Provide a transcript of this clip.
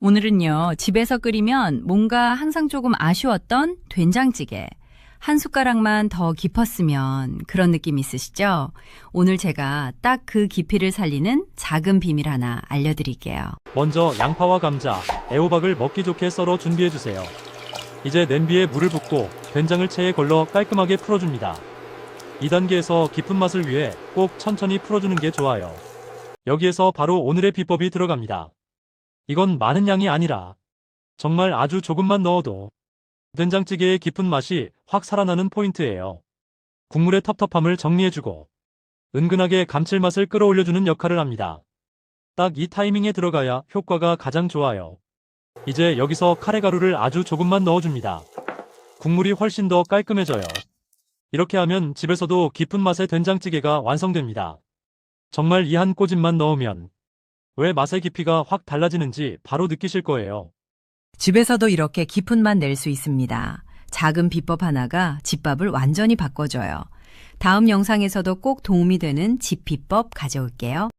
오늘은요, 집에서 끓이면 뭔가 항상 조금 아쉬웠던 된장찌개. 한 숟가락만 더 깊었으면 그런 느낌 있으시죠? 오늘 제가 딱 그 깊이를 살리는 작은 비밀 하나 알려드릴게요. 먼저 양파와 감자, 애호박을 먹기 좋게 썰어 준비해주세요. 이제 냄비에 물을 붓고 된장을 체에 걸러 깔끔하게 풀어줍니다. 2단계에서 깊은 맛을 위해 꼭 천천히 풀어주는 게 좋아요. 여기에서 바로 오늘의 비법이 들어갑니다. 이건 많은 양이 아니라 정말 아주 조금만 넣어도 된장찌개의 깊은 맛이 확 살아나는 포인트예요. 국물의 텁텁함을 정리해주고 은근하게 감칠맛을 끌어올려주는 역할을 합니다. 딱 이 타이밍에 들어가야 효과가 가장 좋아요. 이제 여기서 카레 가루를 아주 조금만 넣어줍니다. 국물이 훨씬 더 깔끔해져요. 이렇게 하면 집에서도 깊은 맛의 된장찌개가 완성됩니다. 정말 이 한 꼬집만 넣으면 왜 맛의 깊이가 확 달라지는지 바로 느끼실 거예요. 집에서도 이렇게 깊은 맛 낼 수 있습니다. 작은 비법 하나가 집밥을 완전히 바꿔줘요. 다음 영상에서도 꼭 도움이 되는 집 비법 가져올게요.